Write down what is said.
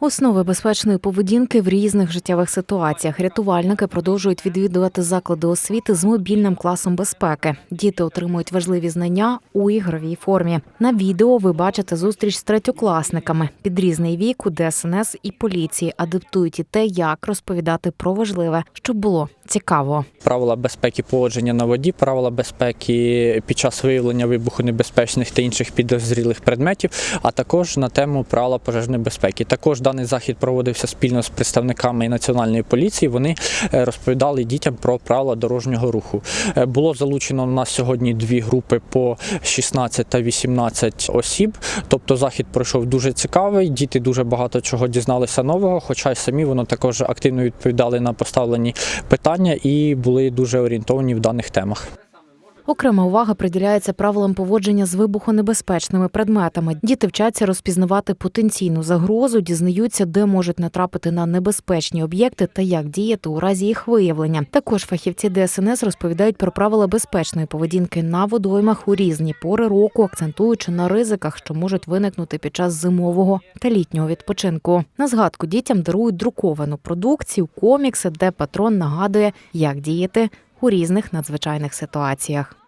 Основи безпечної поведінки в різних життєвих ситуаціях. Рятувальники продовжують відвідувати заклади освіти з мобільним класом безпеки. Діти отримують важливі знання у ігровій формі. На відео ви бачите зустріч з третьокласниками під різний вік у ДСНС і поліції адаптують і те, як розповідати про важливе, щоб було цікаво. правила безпеки поводження на воді, правила безпеки під час виявлення вибухонебезпечних та інших підозрілих предметів, а також на тему правила пожежної безпеки. Також даний захід проводився спільно з представниками національної поліції. Вони е, розповідали дітям про правила дорожнього руху. Е, Було залучено у нас сьогодні дві групи по 16 та 18 осіб. Тобто захід пройшов дуже цікавий. Діти дуже багато чого дізналися нового, хоча й самі вони також активно відповідали на поставлені питання і були дуже орієнтовані в даних темах. Окрема увага приділяється правилам поводження з вибухонебезпечними предметами. Діти вчаться розпізнавати потенційну загрозу, дізнаються, де можуть натрапити на небезпечні об'єкти та як діяти у разі їх виявлення. Також фахівці ДСНС розповідають про правила безпечної поведінки на водоймах у різні пори року, акцентуючи на ризиках, що можуть виникнути під час зимового та літнього відпочинку. На згадку дітям дарують друковану продукцію, комікси, де патрон нагадує, як діяти у різних надзвичайних ситуаціях.